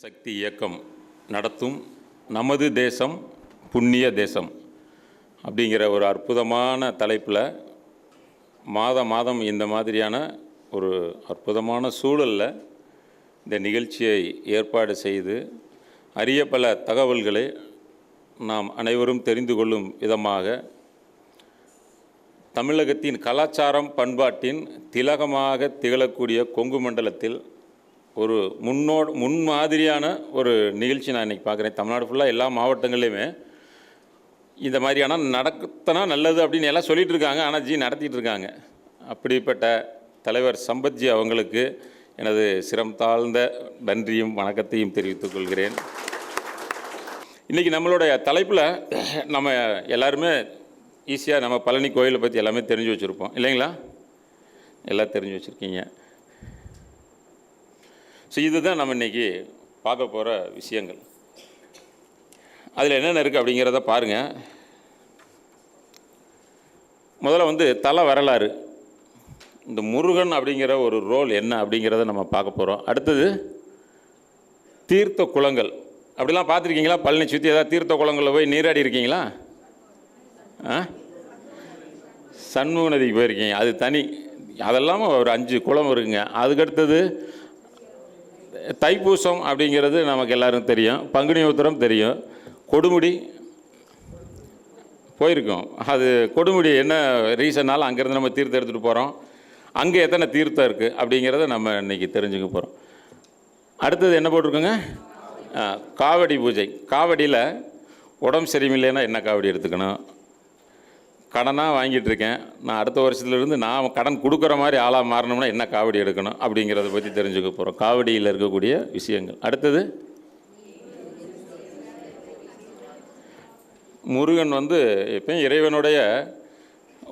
சக்தி இயக்கம் நடத்தும் நமது தேசம் புண்ணிய தேசம் அப்படிங்கிற ஒரு அற்புதமான தலைப்பில் மாத மாதம் இந்த மாதிரியான ஒரு அற்புதமான சூழலில் இந்த நிகழ்ச்சியை ஏற்பாடு செய்து அரிய பல தகவல்களை நாம் அனைவரும் தெரிந்து கொள்ளும் விதமாக தமிழகத்தின் கலாச்சாரம் பண்பாட்டின் திலகமாக திகழக்கூடிய கொங்கு மண்டலத்தில் ஒரு முன்னோடு முன்மாதிரியான ஒரு நிகழ்ச்சி நான் இன்றைக்கி பார்க்குறேன். தமிழ்நாடு ஃபுல்லாக எல்லா மாவட்டங்கள்லையுமே. இந்த மாதிரியான நடத்தினா நல்லது அப்படின்னு எல்லாம் சொல்லிகிட்டு இருக்காங்க. ஆனால் ஜி நடத்திட்டு இருக்காங்க. அப்படிப்பட்ட தலைவர் சம்பத்ஜி அவங்களுக்கு எனது சிரம் தாழ்ந்த நன்றியும் வணக்கத்தையும் தெரிவித்துக் கொள்கிறேன். இன்றைக்கி நம்மளுடைய தலைப்பில் நம்ம எல்லாருமே ஈஸியாக நம்ம பழனி கோயிலை பற்றி எல்லாமே தெரிஞ்சு வச்சுருப்போம். இல்லைங்களா? எல்லாம் தெரிஞ்சு வச்சுருக்கீங்க. ஸோ இதுதான் நம்ம இன்றைக்கி பார்க்க போகிற விஷயங்கள். அதில் என்னென்ன இருக்குது அப்படிங்கிறத பாருங்கள் முதல்ல வந்து தலை வரலாறு. இந்த முருகன் அப்படிங்கிற ஒரு ரோல் என்ன அப்படிங்கிறத நம்ம பார்க்க போகிறோம் அடுத்தது தீர்த்த குளங்கள். அப்படிலாம் பார்த்துருக்கீங்களா? பழனி சுற்றி ஏதாவது தீர்த்த குளங்களில் போய் நீராடி இருக்கீங்களா? ஆ? சண்முக நதிக்கு போயிருக்கீங்க. அது தனி. அதெல்லாம் ஒரு அஞ்சு குளம் இருக்குங்க. அதுக்கடுத்தது தைப்பூசம் அப்படிங்கிறது நமக்கு எல்லாரும் தெரியும். பங்குனி உத்திரம் தெரியும். கொடுமுடி போயிருக்கோம். அது கொடுமுடி என்ன ரீசனால் அங்கேருந்து நம்ம தீர்த்தம் எடுத்துகிட்டு போகிறோம் அங்கே எத்தனை தீர்த்தம் இருக்குது அப்படிங்கிறத நம்ம இன்றைக்கி தெரிஞ்சுக்க போகிறோம் அடுத்தது என்ன போட்டிருக்கோங்க? காவடி பூஜை. காவடியில் உடம்பு சரியில்லைன்னா என்ன காவடி எடுத்துக்கணும்? கடனாக வாங்கிட்டு இருக்கேன். நான் அடுத்த வருஷத்துலேருந்து நான் கடன் கொடுக்குற மாதிரி ஆளாக மாறணும்னா என்ன காவடி எடுக்கணும் அப்படிங்கிறத பற்றி தெரிஞ்சுக்க போகிறோம் காவடியில் இருக்கக்கூடிய விஷயங்கள். அடுத்தது? முருகன் வந்து எப்பயும் இறைவனுடைய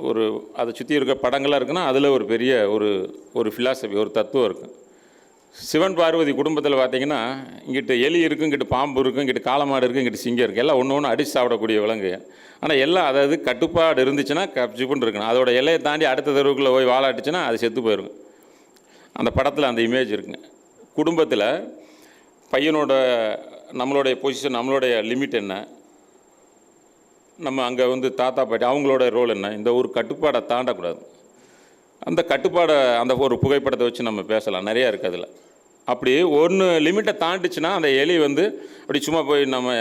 ஒரு அதை சுற்றி இருக்க படங்களாக இருக்குன்னா அதில் ஒரு பெரிய ஒரு ஒரு ஃபிலாசபி ஒரு தத்துவம் இருக்கும் சிவன் பார்வதி குடும்பத்தில் பார்த்தீங்கன்னா இங்கிட்டு எலி இருக்கும் இங்கிட்டு பாம்பு இருக்கும் இங்கிட்டு காலமாடு இருக்கும் இங்கிட்டு சிங்கம் இருக்குது எல்லாம் ஒன்று ஒன்று அடித்து சாப்பிடக்கூடிய விலங்கு. ஆனால் எல்லாம் அதாவது கட்டுப்பாடு இருந்துச்சுன்னா கப்ஜிப்புன்னு இருக்கணும். அதோட எல்லையை தாண்டி அடுத்த தெருவுக்குள்ளே போய் வாழாட்டுச்சுன்னா அது செத்து போயிருங்க. அந்த படத்தில் அந்த இமேஜ் இருக்குங்க. குடும்பத்தில் பையனோட நம்மளுடைய பொசிஷன் நம்மளுடைய லிமிட் என்ன? நம்ம அங்கே வந்து தாத்தா பாட்டி அவங்களோட ரோல் என்ன? இந்த ஒரு கட்டுப்பாடை தாண்டக்கூடாது. அந்த கட்டுப்பாடை அந்த ஒரு புகைப்படத்தை வச்சு நம்ம பேசலாம். நிறையா இருக்குது அதில். அப்படி ஒன்று லிமிட்டை தாண்டிச்சுன்னா அந்த எலி வந்து அப்படி சும்மா போய் நம்ம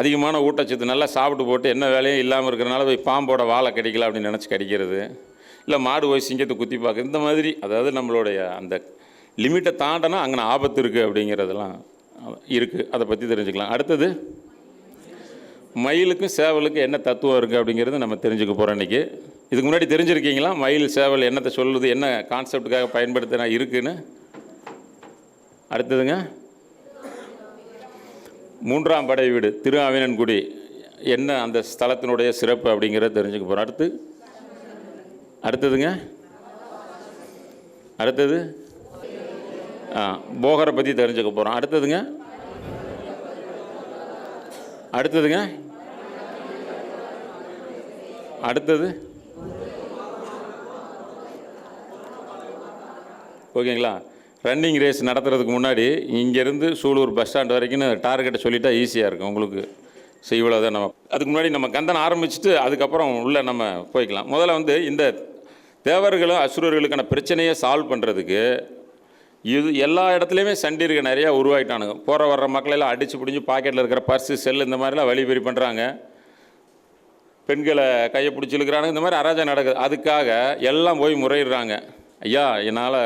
அதிகமான ஊட்டச்சத்து நல்லா சாப்பிட்டு போட்டு என்ன வேலையும் இல்லாமல் இருக்கிறனால போய் பாம்போட வாழை கிடைக்கல அப்படின்னு நினச்சி கடிக்கிறது. இல்லை மாடு போய் சிங்கத்தை குத்தி பார்க்க இந்த மாதிரி அதாவது நம்மளுடைய அந்த லிமிட்டை தாண்டினா அங்கே ஆபத்து இருக்குது அப்படிங்கிறதெல்லாம் இருக்குது அதை பற்றி தெரிஞ்சுக்கலாம். அடுத்தது மயிலுக்கும் சேவலுக்கும் என்ன தத்துவம் இருக்குது அப்படிங்கிறது நம்ம தெரிஞ்சுக்க போகிறோம் இன்றைக்கி இதுக்கு முன்னாடி தெரிஞ்சிருக்கீங்களா? மயில் சேவல் என்னத்தை சொல்லுது? என்ன கான்செப்டுக்காக பயன்படுத்தினா இருக்குன்னு? அடுத்ததுங்க. மூன்றாம் படை வீடு திரு அவினன்குடி. என்ன அந்த ஸ்தலத்தினுடைய சிறப்பு அப்படிங்கிறத தெரிஞ்சுக்க போகிறோம் அடுத்து அடுத்ததுங்க. அடுத்தது ஆ போகரை பற்றி தெரிஞ்சுக்க போகிறோம் அடுத்ததுங்க. அடுத்ததுங்க? அடுத்தது? ஓகேங்களா? ரன்னிங் ரேஸ் நடத்துறதுக்கு முன்னாடி இங்கேருந்து சூலூர் பஸ் ஸ்டாண்ட் வரைக்கும் டார்கெட்டை சொல்லிட்டா ஈஸியாக இருக்கும் உங்களுக்கு. ஸோ இவ்வளோதான் நம்ம அதுக்கு முன்னாடி நம்ம கந்தன் ஆரம்பிச்சுட்டு அதுக்கப்புறம் உள்ளே நம்ம போய்க்கலாம். முதல்ல வந்து இந்த தேவர்களும் அசுரர்களுக்கான பிரச்சனையை சால்வ் பண்ணுறதுக்கு இது எல்லா இடத்துலையுமே சண்டிருக்கு நிறையா உருவாகிட்டானுங்க போகிற வர்ற மக்களெல்லாம் அடித்து பிடிஞ்சி பாக்கெட்டில் இருக்கிற பர்ஸு செல் இந்த மாதிரிலாம் வழிபறி பண்ணுறாங்க பெண்களை கையை பிடிச்சிருக்கிறானுங்க இந்த மாதிரி அராஜகம் நடக்குது. அதுக்காக எல்லாம் போய் முறையிடுறாங்க. ஐயா என்னால்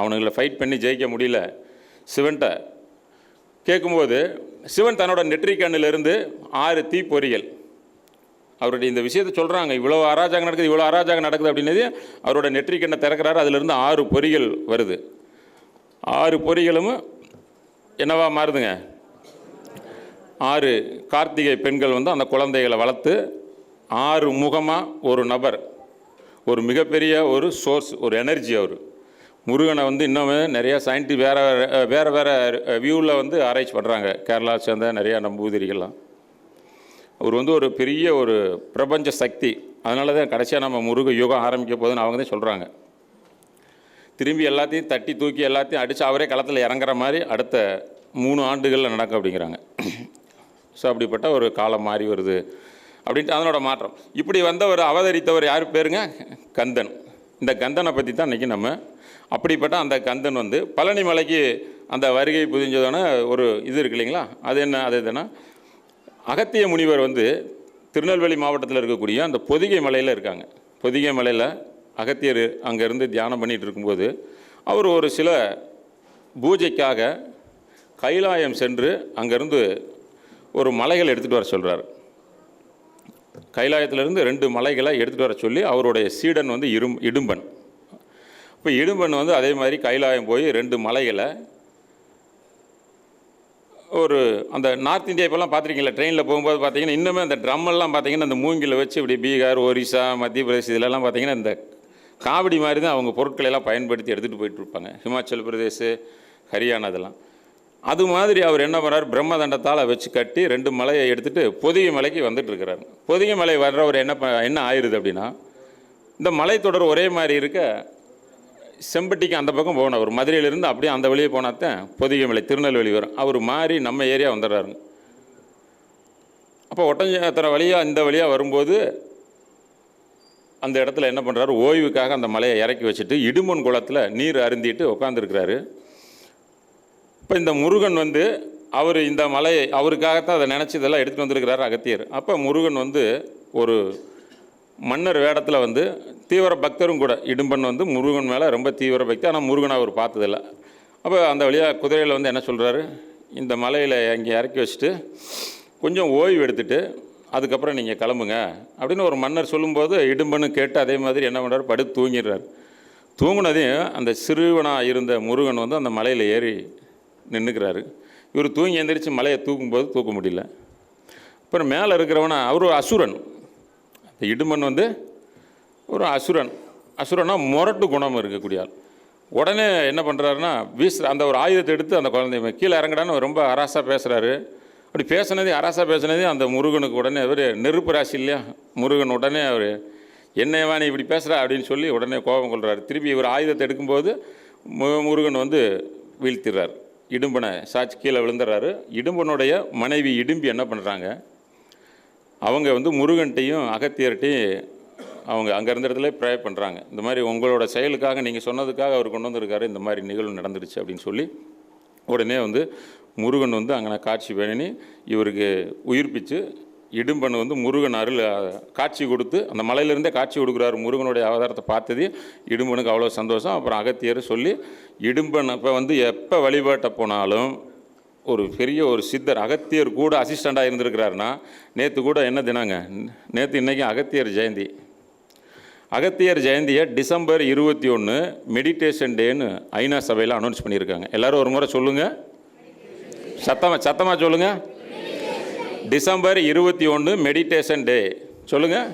அவனுங்களை ஃபைட் பண்ணி ஜெயிக்க முடியல. சிவன்கிட்ட கேட்கும்போது சிவன் தன்னோட நெற்றிக்கண்ணிலிருந்து ஆறு தீப்பொறிகள். அவருடைய இந்த விஷயத்தை சொல்கிறாங்க இவ்வளோ அராஜகம் நடக்குது இவ்வளோ அராஜகம் நடக்குது அப்படின்னது அவரோட நெற்றிக்கண்ணை திறக்கிறாரு. அதிலிருந்து ஆறு பொறிகள் வருது. ஆறு பொறிகளும் என்னவா மாறுதுங்க? ஆறு கார்த்திகை பெண்கள் வந்து அந்த குழந்தைகளை வளர்த்து ஆறு முகமாக ஒரு நபர் ஒரு மிகப்பெரிய ஒரு சோர்ஸ் ஒரு எனர்ஜி அவர். முருகனை வந்து இன்னும் நிறையா சயின்டி வேறு வேறு வேறு வியூவில் வந்து ஆராய்ச்சி பண்ணுறாங்க கேரளா சேர்ந்த நிறையா நம்பூதிரிகள்லாம். அவர் வந்து ஒரு பெரிய ஒரு பிரபஞ்ச சக்தி. அதனால தான் கடைசியாக நம்ம முருக யுகம் ஆரம்பிக்க போகுதுன்னு அவங்க தான் சொல்கிறாங்க திரும்பி எல்லாத்தையும் தட்டி தூக்கி எல்லாத்தையும் அடித்து அவரே களத்தில் இறங்குற மாதிரி அடுத்த மூணு ஆண்டுகளில் நடக்கும் அப்படிங்கிறாங்க. ஸோ அப்படிப்பட்ட ஒரு காலம் மாறி வருது. அப்படின்ட்டு அதனோட மாற்றம். இப்படி வந்தவர் அவதரித்தவர் யார் பேருங்க? கந்தன். இந்த கந்தனை பற்றி தான் இன்றைக்கி நம்ம அப்படிப்பட்ட அந்த கந்தன் வந்து பழனி மலைக்கு அந்த வருகை புதிஞ்சதான ஒரு இது இருக்கு இல்லைங்களா? அது என்ன? அது எதுனா அகத்திய முனிவர் வந்து திருநெல்வேலி மாவட்டத்தில் இருக்கக்கூடிய அந்த பொதிகை மலையில் இருக்காங்க. பொதிகை மலையில் அகத்தியர் அங்கேருந்து தியானம் பண்ணிகிட்டு இருக்கும்போது அவர் ஒரு சில பூஜைக்காக கைலாயம் சென்று அங்கேருந்து ஒரு மலைகளை எடுத்துகிட்டு வர சொல்கிறார் கைலாயத்திலேருந்து ரெண்டு மலைகளை எடுத்துகிட்டு வர சொல்லி அவருடைய சீடன் வந்து இரும் இடும்பன். இப்போ இடும்பன் வந்து அதே மாதிரி கைலாயம் போய் ரெண்டு மலைகளை ஒரு அந்த நார்த் இந்தியா இப்போல்லாம் பார்த்துருக்கீங்களா ட்ரெயினில் போகும்போது பார்த்தீங்கன்னா இன்னுமே அந்த ட்ரம்மெல்லாம் பார்த்தீங்கன்னா அந்த மூங்கில் வச்சு இப்படி பீகார் ஒரிசா மத்திய பிரதேஷ் இதிலெல்லாம் பார்த்தீங்கன்னா இந்த காவடி மாதிரி தான் அவங்க பொருட்களை எல்லாம் பயன்படுத்தி எடுத்துகிட்டு போயிட்டு இருப்பாங்க. ஹிமாச்சல் பிரதேஷ் ஹரியானா இதெல்லாம். அது மாதிரி அவர் என்ன பண்ணுறார் பிரம்மதண்டத்தால் வச்சு கட்டி ரெண்டு மலையை எடுத்துகிட்டு பொதிகை மலைக்கு வந்துட்டு இருக்கிறார். பொதிகை மலை வர்றவர் என்ன ப என்ன ஆயிடுது அப்படின்னா இந்த மலைத்தொடர் ஒரே மாதிரி இருக்க செம்பட்டிக்கு அந்த பக்கம் போகணும் அவர் மதுரையிலிருந்து அப்படியே அந்த வழியே போனாத்தான் பொதிகை மலை திருநெல்வேலி வரும். அவர் மாறி நம்ம ஏரியா வந்துடுறாருங்க. அப்போ ஒட்டஞ்சத்திர வழியாக இந்த வழியாக வரும்போது அந்த இடத்துல என்ன பண்ணுறாரு ஓய்வுக்காக அந்த மலையை இறக்கி வச்சுட்டு இடுமன் குளத்தில் நீர் அருந்திட்டு உட்காந்துருக்கிறாரு இப்போ இந்த முருகன் வந்து அவர் இந்த மலையை அவருக்காகத்தான் அதை நினச்சி இதெல்லாம் எடுத்துகிட்டு வந்திருக்கிறாரு அகத்தியர். அப்போ முருகன் வந்து ஒரு மன்னர் வேடத்தில் வந்து தீவிர பக்தரும் கூட இடும்பன் வந்து முருகன் மேலே ரொம்ப தீவிர பக்தி. ஆனால் முருகனை அவர் பார்த்ததில்ல. அப்போ அந்த வழியாக குதிரையில் வந்து என்ன சொல்கிறாரு இந்த மலையில் இங்கே இறக்கி வச்சுட்டு கொஞ்சம் ஓய்வு எடுத்துகிட்டு அதுக்கப்புறம் நீங்கள் கிளம்புங்க அப்படின்னு ஒரு மன்னர் சொல்லும்போது இடும்பன்னு கேட்டு அதே மாதிரி என்ன பண்ணுறாரு படுத்து தூங்கிடுறார். தூங்கினதையும் அந்த சிறுவனாக இருந்த முருகன் வந்து அந்த மலையில் ஏறி நின்றுக்கிறாரு இவர் தூங்கி எந்திரிச்சு மலையை தூக்கும்போது தூக்க முடியல. அப்புறம் மேலே இருக்கிறவனா அவர் அசுரன். அந்த இடுமன் வந்து ஒரு அசுரன். அசுரனா முரட்டு குணம் இருக்கக்கூடிய ஆள். உடனே என்ன பண்ணுறாருன்னா வீசுற அந்த ஒரு ஆயுதத்தை எடுத்து அந்த குழந்தைய கீழே இறங்கடான்னு ரொம்ப அரசாக பேசுகிறாரு அப்படி பேசினதே அரசாக பேசினதே அந்த முருகனுக்கு உடனே அவர் நெருப்பு ராசி இல்லையா? முருகன் உடனே அவர் என்னையவா நீ இப்படி பேசுகிற அப்படின்னு சொல்லி உடனே கோபம் கொள்கிறாரு திருப்பி இவர் ஆயுதத்தை எடுக்கும்போது மு- முருகன் வந்து வீழ்த்திடுறார். இடும்பனை சாட்சி கீழே விழுந்துடுறாரு. இடும்பனுடைய மனைவி இடும்பி என்ன பண்ணுறாங்க அவங்க வந்து முருகன்ட்டையும் அகத்தியர்கிட்டையும் அவங்க அங்கே இருந்த இடத்துல ப்ரே பண்ணுறாங்க இந்த மாதிரி உங்களோட செயலுக்காக நீங்கள் சொன்னதுக்காக அவர் கொண்டு வந்திருக்காரு. இந்த மாதிரி நிகழ்வு நடந்துருச்சு அப்படின்னு சொல்லி உடனே வந்து முருகன் வந்து அங்கே காட்சி பண்ணி இவருக்கு உயிர்ப்பிச்சு இடும்பன் வந்து முருகன் அருள் காட்சி கொடுத்து அந்த மலையிலேருந்தே காட்சி கொடுக்குறாரு முருகனுடைய அவதாரத்தை பார்த்தது. இடும்பனுக்கு அவ்வளோ சந்தோஷம். அப்புறம் அகத்தியர் சொல்லி இடும்பன் அப்போ வந்து எப்போ வழிபாட்ட போனாலும் ஒரு பெரிய ஒரு சித்தர் அகத்தியர் கூட அசிஸ்டண்ட்டாக இருந்திருக்கிறாருன்னா நேற்று கூட என்ன தினாங்க? நேற்று இன்றைக்கி அகத்தியர் ஜெயந்தி. அகத்தியர் ஜெயந்தியை டிசம்பர் இருபத்தி ஒன்று மெடிடேஷன் டேன்னு ஐநா சபையில் அனௌன்ஸ் பண்ணியிருக்காங்க. எல்லோரும் ஒரு முறை சொல்லுங்கள் சத்தமாக சத்தமாக சொல்லுங்கள் டிசம்பர் இருபத்தி ஒன்று மெடிடேஷன் டே சொல்லுங்கள்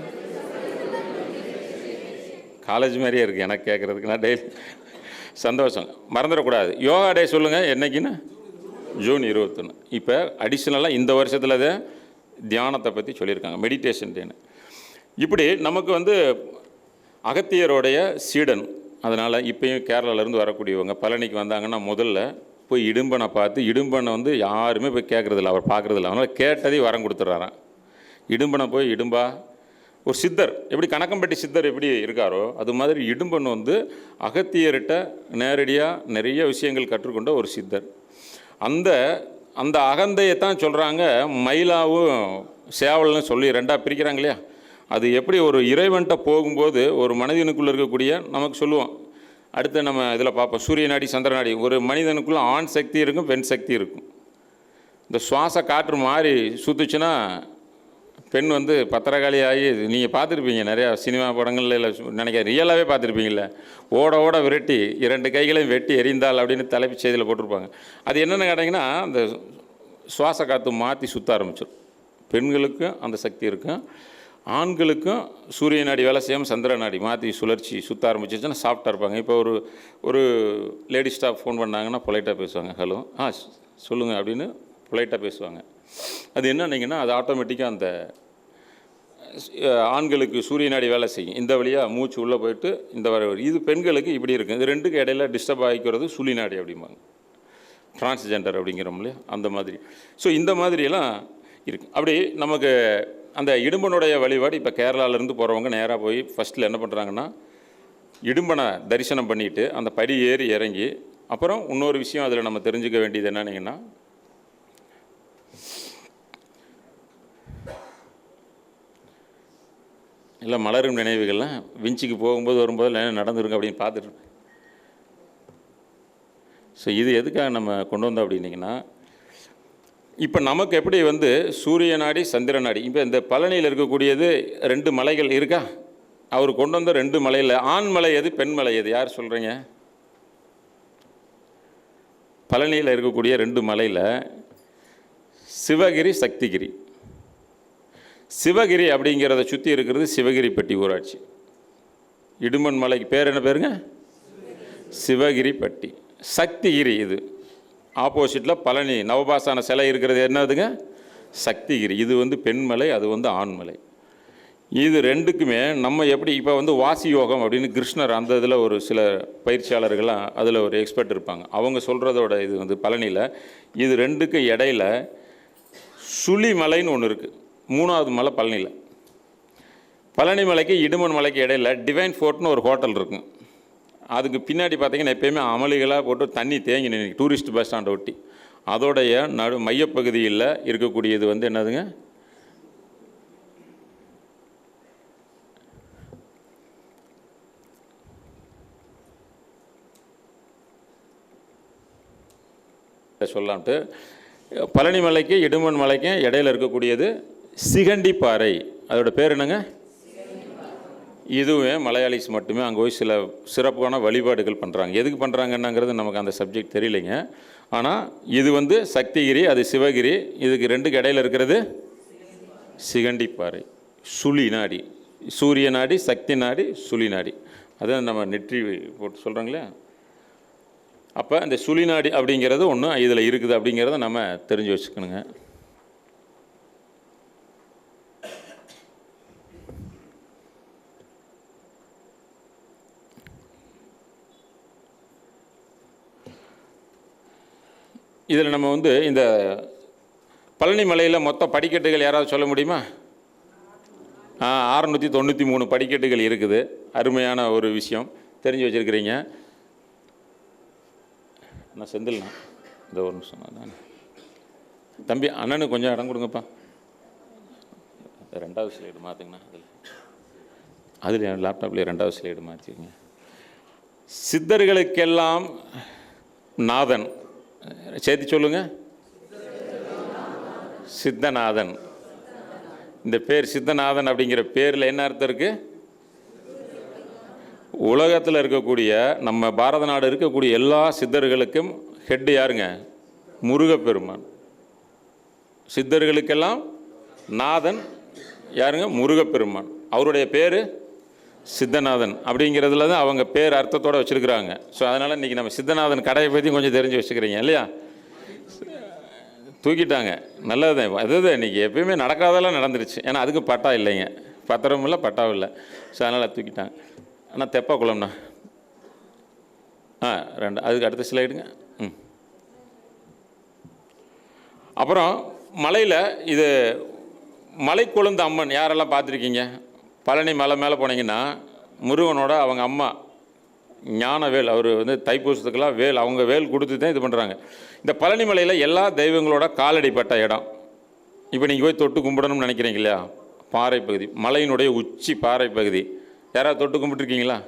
காலேஜ் மாதிரியே இருக்குது எனக்கு கேட்குறதுக்கு நான் டெய்லி சந்தோஷம். மறந்துடக்கூடாது. யோகா டே சொல்லுங்கள் என்றைக்குன்னு ஜூன் இருபத்தொன்று இப்போ அடிஷ்னலாக இந்த வருஷத்தில் தான் தியானத்தை பற்றி சொல்லியிருக்காங்க மெடிடேஷன் டேன்னு இப்படி நமக்கு வந்து அகத்தியருடைய சீடன். அதனால் இப்பயும் கேரளாலேருந்து வரக்கூடியவங்க பழனிக்கு வந்தாங்கன்னா முதல்ல போய் இடும்பனை பார்த்து இடும்பனை வந்து யாருமே போய் கேட்குறதில்ல அவர் பார்க்குறதில்ல. அதனால் கேட்டதே வரம் கொடுத்துட்றாராம். இடும்பனை போய் இடும்பா ஒரு சித்தர் எப்படி கணக்கம்பட்டி சித்தர் எப்படி இருக்காரோ அது மாதிரி இடும்பன் வந்து அகத்தியர்கிட்ட நேரடியாக நிறைய விஷயங்கள் கற்றுக்கொண்ட ஒரு சித்தர். அந்த அந்த அகந்தையை தான் சொல்கிறாங்க மயிலாவும் சேவல்னு சொல்லி ரெண்டாக பிரிக்கிறாங்க இல்லையா? அது எப்படி ஒரு இறைவன்கிட்ட போகும்போது ஒரு மனதினுக்குள்ளே இருக்கக்கூடிய நமக்கு சொல்லுவோம் அடுத்து நம்ம இதில் பார்ப்போம். சூரிய நாடி சந்திர நாடி ஒரு மனிதனுக்குள்ளே ஆண் சக்தி இருக்கும் பெண் சக்தி இருக்கும். இந்த சுவாச காற்று மாறி சுற்றுச்சுன்னா பெண் வந்து பத்திரகாளி ஆகி நீங்கள் பார்த்துருப்பீங்க நிறையா சினிமா படங்கள்ல இல்லை நினைக்க ரியலாகவே பார்த்துருப்பீங்கள்ல ஓட ஓட விரட்டி இரண்டு கைகளையும் வெட்டி எரிந்தாள் அப்படின்னு தலைப்பு செய்தியில் போட்டிருப்பாங்க. அது என்னென்னு கேட்டிங்கன்னா அந்த சுவாச காற்று மாற்றி சுற்ற ஆரம்பிச்சிடும் பெண்களுக்கும் அந்த சக்தி இருக்கும். ஆண்களுக்கும் சூரிய நாடி வேலை செய்யாமல் சந்திர நாடி மாற்றி சுழற்சி சுற்ற ஆரம்பிச்சிச்சுன்னா சாஃப்டாக இருப்பாங்க. இப்போ ஒரு ஒரு லேடி ஸ்டாஃப் ஃபோன் பண்ணாங்கன்னா பொலைட்டாக பேசுவாங்க. ஹலோ ஆ சொல்லுங்கள் அப்படின்னு பொலைட்டாக பேசுவாங்க. அது என்னன்னீங்கன்னா அது ஆட்டோமேட்டிக்காக அந்த ஆண்களுக்கு சூரிய நாடி வேலை செய்யும். இந்த வழியாக மூச்சு உள்ளே போயிட்டு இந்த வர இது பெண்களுக்கு இப்படி இருக்கும் இது ரெண்டுக்கு இடையில டிஸ்டர்ப் ஆகிக்கிறது சுழி நாடி அப்படிம்பாங்க. டிரான்ஸ்ஜெண்டர் அப்படிங்கிறோம் இல்லையா? அந்த மாதிரி. ஸோ இந்த மாதிரியெல்லாம் இருக்குது அப்படி நமக்கு அந்த இடும்பனுடைய வழிபாடு இப்போ கேரளாவிலேருந்து போகிறவங்க நேராக போய் ஃபஸ்ட்டில் என்ன பண்ணுறாங்கன்னா இடும்பனை தரிசனம் பண்ணிட்டு அந்த படி ஏறி இறங்கி அப்புறம் இன்னொரு விஷயம் அதில் நம்ம தெரிஞ்சுக்க வேண்டியது என்னன்னீங்கன்னா இல்லை மலரும் நினைவுகள்லாம் விஞ்சிக்கு போகும்போது வரும்போது என்ன நடந்துருங்க அப்படின்னு பார்த்துட்டு ஸோ இது எதுக்காக நம்ம கொண்டு வந்தோம் அப்படின்னிங்கன்னா இப்போ நமக்கு எப்படி வந்து சூரிய நாடி சந்திர நாடி இப்போ இந்த பழனியில் இருக்கக்கூடியது ரெண்டு மலைகள் இருக்கா? அவர் கொண்டு வந்த ரெண்டு மலையில் ஆண் மலை எது பெண் மலை எது? யார் சொல்கிறீங்க பழனியில் இருக்கக்கூடிய ரெண்டு மலையில் சிவகிரி சக்திகிரி. சிவகிரி அப்படிங்கிறத சுற்றி இருக்கிறது சிவகிரிப்பட்டி ஊராட்சி. இடுமன் மலைக்கு பேர் என்ன பேருங்க? சிவகிரிப்பட்டி. சக்திகிரி இது. ஆப்போசிட்டில் பழனி நவபாசான சிலை இருக்கிறது. என்னதுங்க? சக்திகிரி. இது வந்து பெண்மலை அது வந்து ஆண்மலை. இது ரெண்டுக்குமே நம்ம எப்படி இப்போ வந்து வாசி யோகம் அப்படின்னு கிருஷ்ணர் அந்த இதில் ஒரு சில பயிற்சியாளர்கள்லாம் அதில் ஒரு எக்ஸ்பர்ட் இருப்பாங்க. அவங்க சொல்கிறதோட இது வந்து பழனியில் இது ரெண்டுக்கு இடையில சுழி மலைன்னு ஒன்று இருக்குது மூணாவது மலை பழனியில். பழனி மலைக்கு இடுமன் மலைக்கு இடையில டிவைன் ஃபோர்ட்னு ஒரு ஹோட்டல் இருக்கும். அதுக்கு பின்னாடி பார்த்தீங்கன்னா எப்பயுமே அமளிகளாக போட்டு தண்ணி தேங்கி நின்று டூரிஸ்ட் பஸ் ஸ்டாண்டை ஒட்டி. அதோடைய நடு மையப்பகுதியில் இருக்கக்கூடியது வந்து என்னதுங்க? சொல்லலாம்ட்டு. பழனி மலைக்கு இடுமன் மலைக்கும் இடையில இருக்கக்கூடியது சிகண்டி பாறை அதோட பேர் என்னங்க? இதுவே மலையாளிஸ் மட்டுமே அங்கே போய் சில சிறப்பான வழிபாடுகள் பண்ணுறாங்க எதுக்கு பண்ணுறாங்கன்னாங்கிறது நமக்கு அந்த சப்ஜெக்ட் தெரியலைங்க. ஆனால் இது வந்து சக்திகிரி அது சிவகிரி இதுக்கு ரெண்டுக்கு இடையில இருக்கிறது சிகண்டி பாறை சுழி நாடி. சூரிய நாடி சக்தி நாடி சுழி நாடி. அதான் நம்ம நெற்றி போட்டு சொல்கிறாங்களே அப்போ இந்த சுழி நாடி அப்படிங்கிறது ஒன்று இதில் இருக்குது அப்படிங்கிறத நம்ம தெரிஞ்சு வச்சுக்கணுங்க. இதில் நம்ம வந்து இந்த பழனி மலையில் மொத்த படிக்கட்டுகள் யாராவது சொல்ல முடியுமா? ஆ அறநூற்றி தொண்ணூற்றி மூணு படிக்கட்டுகள் இருக்குது. அருமையான ஒரு விஷயம். தெரிஞ்சு வச்சுருக்கிறீங்க. நான் செந்தில்ண்ணா. இந்த ஒரு நிமிஷம் நான் தம்பி அண்ணனுக்கு கொஞ்சம் இடம் கொடுங்கப்பா. ரெண்டாவது ஸ்லைடு மாற்றுங்கண்ணா அதில். அதில் என் லேப்டாப்லேயே ரெண்டாவது ஸ்லைடு மாற்றிக்கங்க சித்தர்களுக்கெல்லாம் நாதன். சேர்த்து சொல்லுங்க. சித்தநாதன். இந்த பேர் சித்தநாதன் அப்படிங்கிற பேரில் என்ன அர்த்தம் இருக்குது உலகத்தில் இருக்கக்கூடிய நம்ம பாரத நாடு இருக்கக்கூடிய எல்லா சித்தர்களுக்கும் ஹெட் யாருங்க? முருகப்பெருமான். சித்தர்களுக்கெல்லாம் நாதன் யாருங்க? முருகப்பெருமான். அவருடைய பேர் சித்தநாதன் அப்படிங்கிறதுல தான் அவங்க பேர் அர்த்தத்தோடு வச்சுருக்குறாங்க. ஸோ அதனால் இன்றைக்கி நம்ம சித்தநாதன் கடையை பற்றி கொஞ்சம் தெரிஞ்சு வச்சுக்கிறீங்க இல்லையா? தூக்கிட்டாங்க. நல்லது தான் அதுதான் இன்றைக்கி எப்பயுமே நடக்காதெல்லாம் நடந்துருச்சு. ஏன்னா அதுக்கு பட்டா இல்லைங்க. பத்திரமும் இல்லை பட்டாவும் இல்லை. ஸோ அதனால் தூக்கிட்டாங்க. ஆனால் தெப்பா குளம்ண்ணா. ஆ ரெண்டு அதுக்கு அடுத்த ஸ்லைடுங்க ம். அப்புறம் மலையில் இது மலை கொழுந்த அம்மன் யாரெல்லாம் பார்த்துருக்கீங்க? பழனி மலை மேலே போனீங்கன்னா முருகனோட அவங்க அம்மா ஞானவேல் அவர் வந்து தைப்பூசத்துக்கெல்லாம் வேல் அவங்க வேல் கொடுத்து தான் இது பண்ணுறாங்க இந்த பழனி மலையில் எல்லா தெய்வங்களோட காலடிப்பட்ட இடம். இப்போ நீங்கள் போய் தொட்டு கும்பிடணும்னு நினைக்கிறீங்க இல்லையா? பாறை பகுதி மலையினுடைய உச்சி பாறை பகுதி. யாராவது தொட்டு கும்பிட்டுருக்கீங்களா?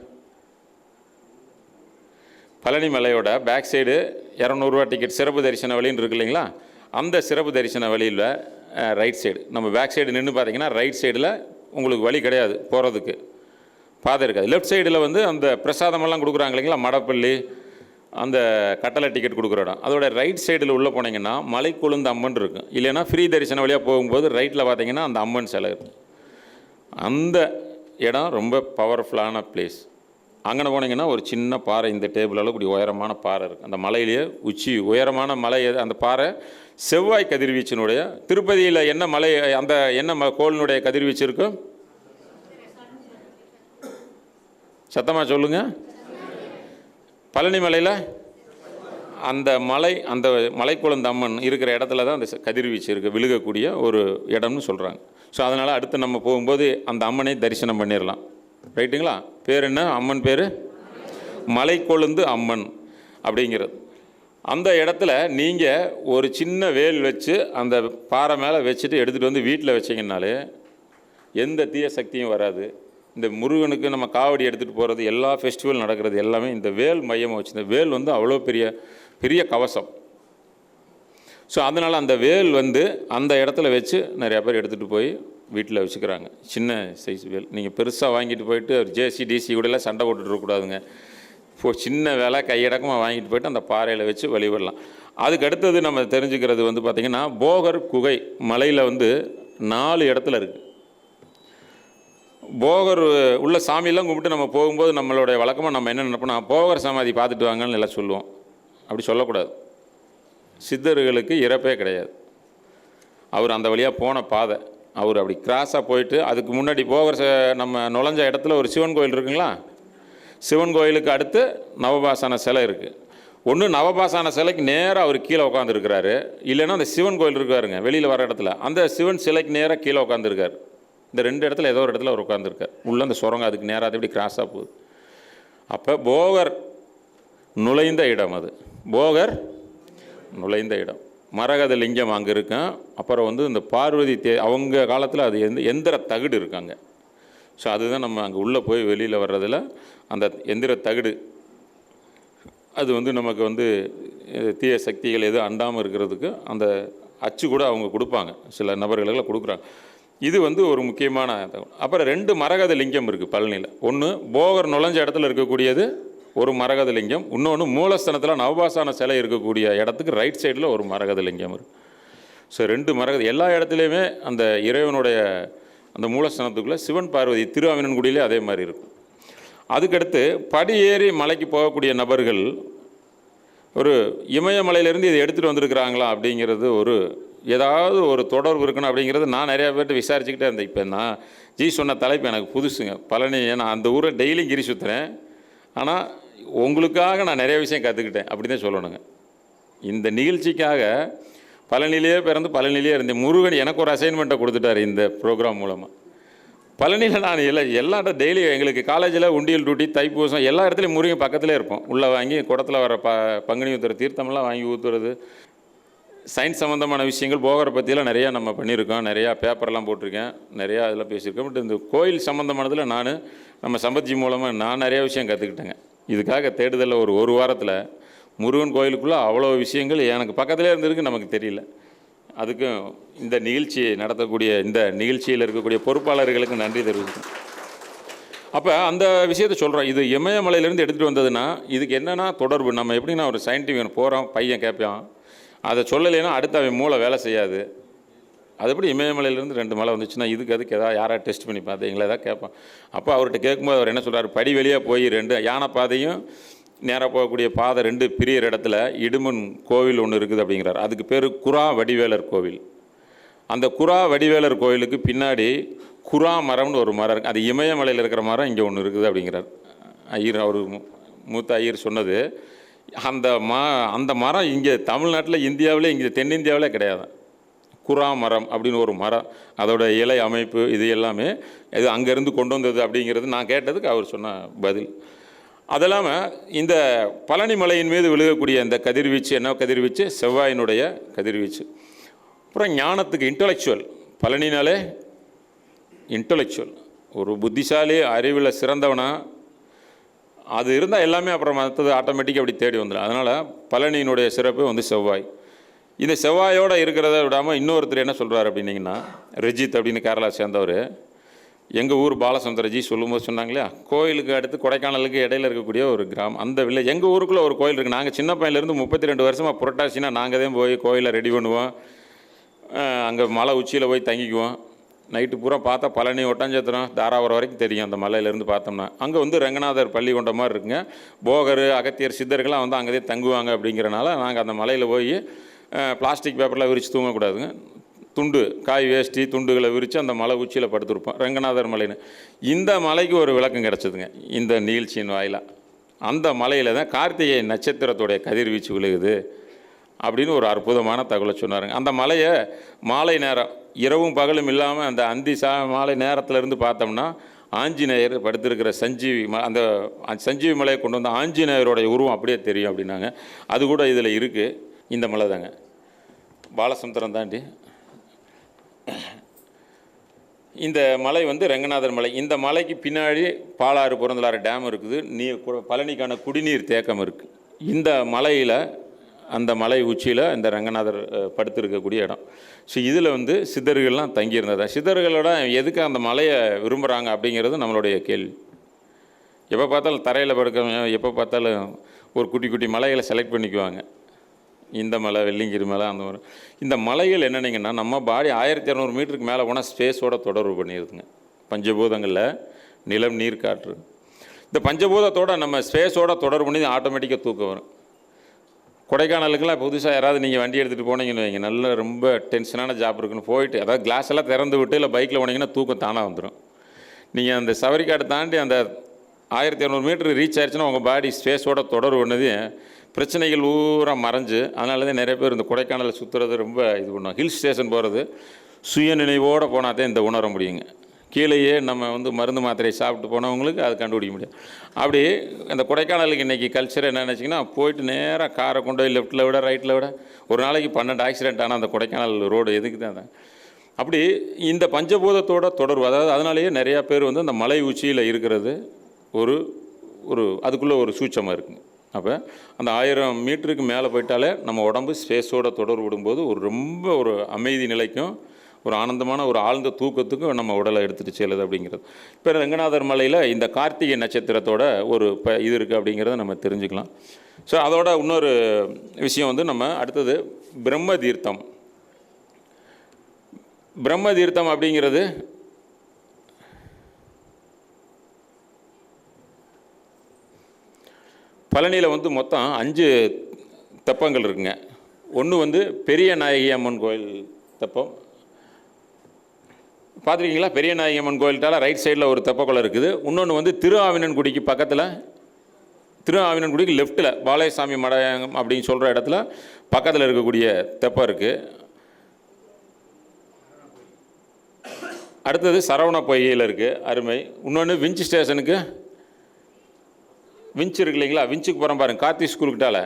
பழனி மலையோட பேக் சைடு இரநூறுவா டிக்கெட் சிறப்பு தரிசன வழின்னு இருக்கு இல்லைங்களா? அந்த சிறப்பு தரிசன வழியில் ரைட் சைடு நம்ம பேக் சைடு நின்று பார்த்தீங்கன்னா ரைட் சைடில் உங்களுக்கு வழி கிடையாது போகிறதுக்கு பாதை இருக்காது. லெஃப்ட் சைடில் வந்து அந்த பிரசாதமெல்லாம் கொடுக்குறாங்க இல்லைங்களா? மடப்பள்ளி அந்த கட்டளை டிக்கெட் கொடுக்குற இடம். அதோட ரைட் சைடில் உள்ளே போனீங்கன்னா மலை கொழுந்து அம்மன் இருக்கும் இல்லைன்னா ஃப்ரீ தரிசன வழியாக போகும்போது ரைட்டில் பார்த்தீங்கன்னா அந்த அம்மன் சிலை இருக்கும் அந்த இடம் ரொம்ப பவர்ஃபுல்லான பிளேஸ் அங்கே போனீங்கன்னா ஒரு சின்ன பாறை இந்த டேபிள் அளவுக்கு உயரமான பாறை இருக்குது அந்த மலையிலேயே உச்சி உயரமான மலை அந்த பாறை செவ்வாய் கதிர்வீச்சினுடைய திருப்பதியில் என்ன மலை அந்த என்ன ம கோளினுடைய கதிர்வீச்சு இருக்கும் சத்தமாக சொல்லுங்க. பழனி மலையில் அந்த மலை அந்த மலைக்குழந்த அம்மன் இருக்கிற இடத்துல தான் அந்த கதிர்வீச்சு இருக்குது விழுகக்கூடிய ஒரு இடம்னு சொல்கிறாங்க ஸோ அதனால் அடுத்து நம்ம போகும்போது அந்த அம்மனை தரிசனம் பண்ணிடலாம் ரைட்டுங்களா? பேர் என்ன அம்மன் பேர்? மலைக்கொழுந்து அம்மன் அப்படிங்கிறது. அந்த இடத்துல நீங்கள் ஒரு சின்ன வேல் வச்சு அந்த பாறை மேலே வச்சுட்டு எடுத்துகிட்டு வந்து வீட்டில் வச்சிங்கனாலே எந்த தீய சக்தியும் வராது. இந்த முருகனுக்கு நம்ம காவடி எடுத்துகிட்டு போகிறது எல்லா ஃபெஸ்டிவல் நடக்கிறது எல்லாமே இந்த வேல் மையமாக வச்சு இந்த வேல் வந்து அவ்வளோ பெரிய பெரிய கவசம். ஸோ அதனால் அந்த வேல் வந்து அந்த இடத்துல வச்சு நிறையா பேர் எடுத்துகிட்டு போய் வீட்டில் வச்சுக்கிறாங்க. சின்ன சைஸ் வேல். நீங்கள் பெருசாக வாங்கிட்டு போயிட்டு அவர் ஜேசி டிசி கூடலாம் சண்டை போட்டுட்டு இருக்கக்கூடாதுங்க. இப்போ சின்ன வேலை கையடக்கமாக வாங்கிட்டு போயிட்டு அந்த பாறையில் வச்சு வழிபடலாம். அதுக்கு அடுத்தது நம்ம தெரிஞ்சுக்கிறது வந்து பார்த்திங்கன்னா போகர் குகை மலையில் வந்து நாலு இடத்துல இருக்குது போகர் உள்ள சாமியெல்லாம் கும்பிட்டு நம்ம போகும்போது நம்மளுடைய வழக்கமாக நம்ம என்ன நினைப்போம்னா போகர் சமாதி பார்த்துட்டு வாங்கன்னு எல்லாம் சொல்லுவோம். அப்படி சொல்லக்கூடாது. சித்தர்களுக்கு இறப்பே கிடையாது. அவர் அந்த வழியாக போன பாதை. அவர் அப்படி கிராஸாக போயிட்டு அதுக்கு முன்னாடி போகர் ச- நம்ம நுழைஞ்ச இடத்துல ஒரு சிவன் கோயில் இருக்குங்களா? சிவன் கோயிலுக்கு அடுத்து நவபாசான சிலை இருக்குது ஒன்று நவபாசான சிலைக்கு நேராக அவர் கீழே உட்காந்துருக்கிறாரு இல்லைன்னா அந்த சிவன் கோயில் இருக்காருங்க வெளியில் வர இடத்துல. அந்த சிவன் சிலைக்கு நேராக கீழே உட்காந்துருக்கார் இந்த ரெண்டு இடத்துல ஏதோ ஒரு இடத்துல அவர் உட்காந்துருக்கார் உள்ளே அந்த சுரங்கம் அதுக்கு நேராக அது இப்படி கிராஸாக போகுது. அப்போ போகர் நுழைந்த இடம் அது. போகர் நுழைந்த இடம். மரகத லிங்கம் அங்கே இருக்கும் அப்புறம் வந்து இந்த பார்வதி தே அவங்க காலத்தில் அது எந்த எந்திர தகுடு இருக்காங்க. ஸோ அதுதான் நம்ம அங்கே உள்ளே போய் வெளியில் வர்றதில் அந்த எந்திர தகுடு. அது வந்து நமக்கு வந்து தீய சக்திகள் எதுவும் அண்டாமல் இருக்கிறதுக்கு அந்த அச்சு கூட அவங்க கொடுப்பாங்க. சில நபர்களுக்கெல்லாம் கொடுக்குறாங்க. இது வந்து ஒரு முக்கியமான அப்புறம் ரெண்டு மரகத லிங்கம் இருக்குது பழனியில். ஒன்று போகர் நுழைஞ்ச இடத்துல இருக்கக்கூடியது ஒரு மரகதலிங்கம் இன்னொன்று மூலஸ்தனத்தில் நவபாசான சிலை இருக்கக்கூடிய இடத்துக்கு ரைட் சைடில் ஒரு மரகதலிங்கம் இருக்குது ஸோ ரெண்டு மரகத எல்லா இடத்துலையுமே அந்த இறைவனுடைய அந்த மூலஸ்தனத்துக்குள்ளே சிவன் பார்வதி திருவாவினன்குடியிலே அதே மாதிரி இருக்கும். அதுக்கடுத்து படி ஏறி மலைக்கு போகக்கூடிய நபர்கள் ஒரு இமயமலையிலேருந்து இதை எடுத்துகிட்டு வந்திருக்கிறாங்களா அப்படிங்கிறது ஒரு ஏதாவது ஒரு தொடர்பு இருக்கணும் அப்படிங்கிறது நான் நிறையா பேர்கிட்ட விசாரிச்சுக்கிட்டே இருந்தேன். இப்போ நான் ஜி சொன்ன தலைப்பு எனக்கு புதுசுங்க. பழனி நான் அந்த ஊரை டெய்லியும் கிரி சுற்றுறேன் ஆனால் உங்களுக்காக நான் நிறைய விஷயம் கற்றுக்கிட்டேன் அப்படி தான் சொல்லணுங்க. இந்த நிகழ்ச்சிக்காக பழனிலேயே பிறந்து பழனிலேயே இருந்தேன் முருகன் எனக்கு ஒரு அசைன்மெண்ட்டை கொடுத்துட்டாரு இந்த ப்ரோக்ராம் மூலமாக பழனியில் நான் எல்லா எல்லா இடம் டெய்லியும் எங்களுக்கு காலேஜில் உண்டியல் டூட்டி தைப்பூசம் எல்லா இடத்துலையும் முருகன் பக்கத்துலேயே இருப்போம். உள்ளே வாங்கி குடத்தில் வர ப பங்குனி ஊற்றுற தீர்த்தமெல்லாம் வாங்கி ஊற்றுறது சயின்ஸ் சம்மந்தமான விஷயங்கள் போகிற பற்றியெல்லாம் நிறையா நம்ம பண்ணியிருக்கோம். நிறையா பேப்பர்லாம் போட்டிருக்கேன். நிறையா அதெல்லாம் பேசியிருக்கேன். பட் இந்த கோயில் சம்மந்தமானதில் நான் நம்ம சம்பத்ஜி மூலமாக நான் நிறையா விஷயம் கற்றுக்கிட்டேங்க இதுக்காக தேடுதலில் ஒரு ஒரு வாரத்தில் முருகன் கோயிலுக்குள்ளே அவ்வளோ விஷயங்கள் எனக்கு பக்கத்துலேயே இருந்திருக்கு நமக்கு தெரியல. அதுக்கும் இந்த நிகழ்ச்சி நடத்தக்கூடிய இந்த நிகழ்ச்சியில் இருக்கக்கூடிய பொறுப்பாளர்களுக்கு நன்றி தெரிவிக்கிறேன். அப்போ அந்த விஷயத்தை சொல்கிறோம் இது இமயமலையிலேருந்து எடுத்துகிட்டு வந்ததுன்னா இதுக்கு என்னென்னா தொடர்பு. நம்ம எப்படின்னா ஒரு சயின்டிஃபிக் போகிறோம் பையன் கேட்பான். அதை சொல்லலைன்னா அடுத்து அவன் மூளை வேலை செய்யாது. அது எப்படி இமயமலையிலேருந்து ரெண்டு மலை வந்துச்சுன்னா இதுக்கு அதுக்கு ஏதாவது யாராவது டெஸ்ட் பண்ணி பார்த்தீங்களா எதாவது கேட்பான் அப்போ அவர்கிட்ட கேட்கும்போது அவர் என்ன சொல்கிறார் படி வெளியே போய் ரெண்டு யானை பாதையும் நேராக போகக்கூடிய பாதை ரெண்டு பிரியர் இடத்துல இடுமன் கோவில் ஒன்று இருக்குது அப்படிங்கிறார். அதுக்கு பேர் குரா வடிவேலர் கோவில். அந்த குரா வடிவேலர் கோவிலுக்கு பின்னாடி குரா மரம்னு ஒரு மரம் இருக்குது அது இமயமலையில் இருக்கிற மரம் இங்கே ஒன்று இருக்குது அப்படிங்கிறார். ஐயர் அவர் மூத்த ஐயர் சொன்னது அந்த ம அந்த மரம் இங்கே தமிழ்நாட்டில் இந்தியாவிலே இங்கே தென்னிந்தியாவிலே கிடையாது. குரா மரம் அப்படின்னு ஒரு மரம் அதோட இலை அமைப்பு இது எல்லாமே இது அங்கேருந்து கொண்டு வந்தது அப்படிங்கிறது நான் கேட்டதுக்கு அவர் சொன்ன பதில். அது இல்லாமல் இந்த பழனி மலையின் மீது விழுகக்கூடிய இந்த கதிர்வீச்சு என்ன கதிர்வீச்சு? செவ்வாயினுடைய கதிர்வீச்சு. அப்புறம் ஞானத்துக்கு இன்டலெக்சுவல் பழனினாலே இன்டலெக்சுவல் ஒரு புத்திசாலி அறிவில் சிறந்தவனா அது இருந்தால் எல்லாமே அப்புறம் மற்றது ஆட்டோமேட்டிக்காக அப்படி தேடி வந்துடும் அதனால் பழனியினுடைய சிறப்பு வந்து செவ்வாய். இந்த செவ்வாயோடு இருக்கிறத விடாமல் இன்னொருத்தர் என்ன சொல்கிறார் அப்படின்னிங்கன்னா ரஜித் அப்படின்னு கேரளா சேர்ந்தவர் எங்கள் ஊர் பாலசுந்தரஜி சொல்லும்போது சொன்னாங்களே கோயிலுக்கு அடுத்து கொடைக்கானலுக்கு இடையில இருக்கக்கூடிய ஒரு கிராமம் அந்த வில்லேஜ் எங்கள் ஊருக்குள்ளே ஒரு கோயில் இருக்குது நாங்கள் சின்ன பையன்லேருந்து முப்பத்தி ரெண்டு வருஷமாக புரட்டாசினா நாங்கள் தான் போய் கோயிலை ரெடி பண்ணுவோம். அங்கே மலை உச்சியில் போய் தங்கிக்குவோம். நைட்டு பூரா பார்த்தா பழனி ஒட்டாஞ்சத்திரம் தாராபுரம் வரைக்கும் தெரியும் அந்த மலையிலேருந்து பார்த்தோம்னா. அங்கே வந்து ரங்கநாதர் பள்ளி கொண்ட மாதிரி இருக்குங்க. போகர் அகத்தியர் சித்தர்கள்லாம் வந்து அங்கேயே தங்குவாங்க அப்படிங்கிறனால நாங்கள் அந்த மலையில் போய் பிளாஸ்டிக் பேப்பரில் விரித்து தூங்கக்கூடாதுங்க. துண்டு காய் வேஷ்டி துண்டுகளை விரித்து அந்த மலை உச்சியில் படுத்திருப்போம். ரங்கநாதர் மலைன்னு. இந்த மலைக்கு ஒரு விளக்கம் கிடச்சிதுங்க. இந்த நிகழ்ச்சியின் வாயிலாக அந்த மலையில் தான் கார்த்திகை நட்சத்திரத்துடைய கதிர்வீச்சு விழுகுது அப்படின்னு ஒரு அற்புதமான தகவலை சொன்னாருங்க. அந்த மலையை மாலை நேரம் இரவும் பகலும் இல்லாமல் அந்த அந்தி சா மாலை நேரத்துல இருந்து பார்த்தோம்னா ஆஞ்சநேயர் படுத்திருக்கிற சஞ்சீவி ம அந்த சஞ்சீவி மலையை கொண்டு வந்த ஆஞ்சநேயருடைய உருவம் அப்படியே தெரியும் அப்படின்னாங்க. அது கூட இதில் இருக்குது இந்த மலை தாங்க. பாலசமுத்திரம் தாண்டி. இந்த மலை வந்து ரெங்கநாதர் மலை. இந்த மலைக்கு பின்னாடி பாலாறு புறந்தலாறு டேம் இருக்குது. நீர் கு- பழனிக்கான குடிநீர் தேக்கம் இருக்குது இந்த மலையில் அந்த மலை உச்சியில் இந்த ரங்கநாதர் படுத்திருக்கக்கூடிய இடம். ஸோ இதில் வந்து சித்தர்கள்லாம் தங்கியிருந்ததா? சித்தர்களோட எதுக்கு அந்த மலையை விரும்புகிறாங்க அப்படிங்கிறது நம்மளுடைய கேள்வி. எப்போ பார்த்தாலும் தரையில் படுக்க எப்போ பார்த்தாலும் ஒரு குட்டி குட்டி மலைகளை செலக்ட் பண்ணிக்குவாங்க. இந்த மலை வெள்ளிங்கிரி மலை அந்த மாதிரி இந்த மலைகள் என்னன்னீங்கன்னா நம்ம பாடி ஆயிரத்தி இரநூறு மீட்டருக்கு மேலே போனால் ஸ்பேஸோட தொடர்பு பண்ணிடுதுங்க பஞ்சபூதங்களில் நிலம் நீர் காற்று இந்த பஞ்சபூதத்தோட நம்ம ஸ்பேஸோட தொடர்பு பண்ணி ஆட்டோமேட்டிக்காக தூக்கம் வரும். கொடைக்கானலுக்கெல்லாம் புதுசாக யாராவது நீங்கள் வண்டி எடுத்துகிட்டு போனீங்கன்னு வைங்க நல்ல ரொம்ப டென்ஷனான ஜாப் இருக்குன்னு போயிட்டு அதாவது கிளாஸ் எல்லாம் திறந்து விட்டு இல்லை பைக்கில் போனீங்கன்னா தூக்கம் தானாக வந்துடும் நீங்கள் அந்த சவரிக்காடு தாண்டி அந்த ஆயிரத்தி இரநூறு மீட்டர் ரீச் ஆயிடுச்சுன்னா உங்கள் பாடி ஸ்பேஸோட தொடர்பு பண்ணது பிரச்சனைகள் ஊரா மறைஞ்சு அதனால தான் நிறைய பேர் இந்த கொடைக்கானலை சுற்றுறது ரொம்ப இது பண்ணுவாங்க. ஹில் ஸ்டேஷன் போகிறது சுய நினைவோடு போனால் தான் இந்த உணர முடியுங்க. கீழேயே நம்ம வந்து மருந்து மாத்திரையை சாப்பிட்டு போனவங்களுக்கு அது கண்டுபிடிக்க முடியும். அப்படி அந்த கொடைக்கானலுக்கு இன்றைக்கி கல்ச்சர் என்ன நினச்சிங்கன்னா போயிட்டு நேராக காரை கொண்டு போய் லெஃப்ட்டில் விட ரைட்டில் விட ஒரு நாளைக்கு பன்னெண்டு ஆக்சிடென்ட் ஆனால் அந்த கொடைக்கானல் ரோடு எதுக்கு தான் அப்படி இந்த பஞ்சபூதத்தோட தொடர்பு அதாவது அதனாலேயே நிறையா பேர் வந்து அந்த மலை உச்சியில் இருக்கிறது ஒரு ஒரு அதுக்குள்ளே ஒரு சூட்சமாக இருக்குங்க. அப்போ அந்த ஆயிரம் மீட்டருக்கு மேலே போயிட்டாலே நம்ம உடம்பு ஸ்பேஸோட தொடர்பு விடும்போது ஒரு ரொம்ப ஒரு அமைதி நிலைக்கும் ஒரு ஆனந்தமான ஒரு ஆழ்ந்த தூக்கத்துக்கும் நம்ம உடலை எடுத்துகிட்டு செல்லுது அப்படிங்கிறது. இப்போ ரங்கநாதர் மலையில் இந்த கார்த்திகை நட்சத்திரத்தோட ஒரு இப்போ இது இருக்குது அப்படிங்கிறத நம்ம தெரிஞ்சுக்கலாம். ஸோ அதோட இன்னொரு விஷயம் வந்து நம்ம அடுத்தது பிரம்ம தீர்த்தம் பிரம்ம தீர்த்தம் அப்படிங்கிறது பழனியில் வந்து மொத்தம் அஞ்சு தெப்பங்கள் இருக்குங்க. ஒன்று வந்து பெரிய நாயகி அம்மன் கோயில் தெப்பம். பார்த்துருக்கீங்களா பெரிய நாயகி அம்மன் கோயில்ட்டால ரைட் சைடில் ஒரு தெப்பக்குளம் இருக்குது. இன்னொன்று வந்து திரு ஆவினன்குடிக்கு பக்கத்தில் திரு ஆவினன்குடிக்கு லெஃப்ட்டில் பாளையசாமி மடம் அப்படின்னு சொல்கிற இடத்துல பக்கத்தில் இருக்கக்கூடிய தெப்பம் இருக்குது அடுத்தது சரவண பொய்கையில் இருக்குது அருமை. இன்னொன்று விஞ்ச் ஸ்டேஷனுக்கு விஞ்ச் இருக்கு இல்லைங்களா? விஞ்சுக்கு போகிறோம் பாருங்க. கார்த்தி ஸ்கூலுக்கிட்டால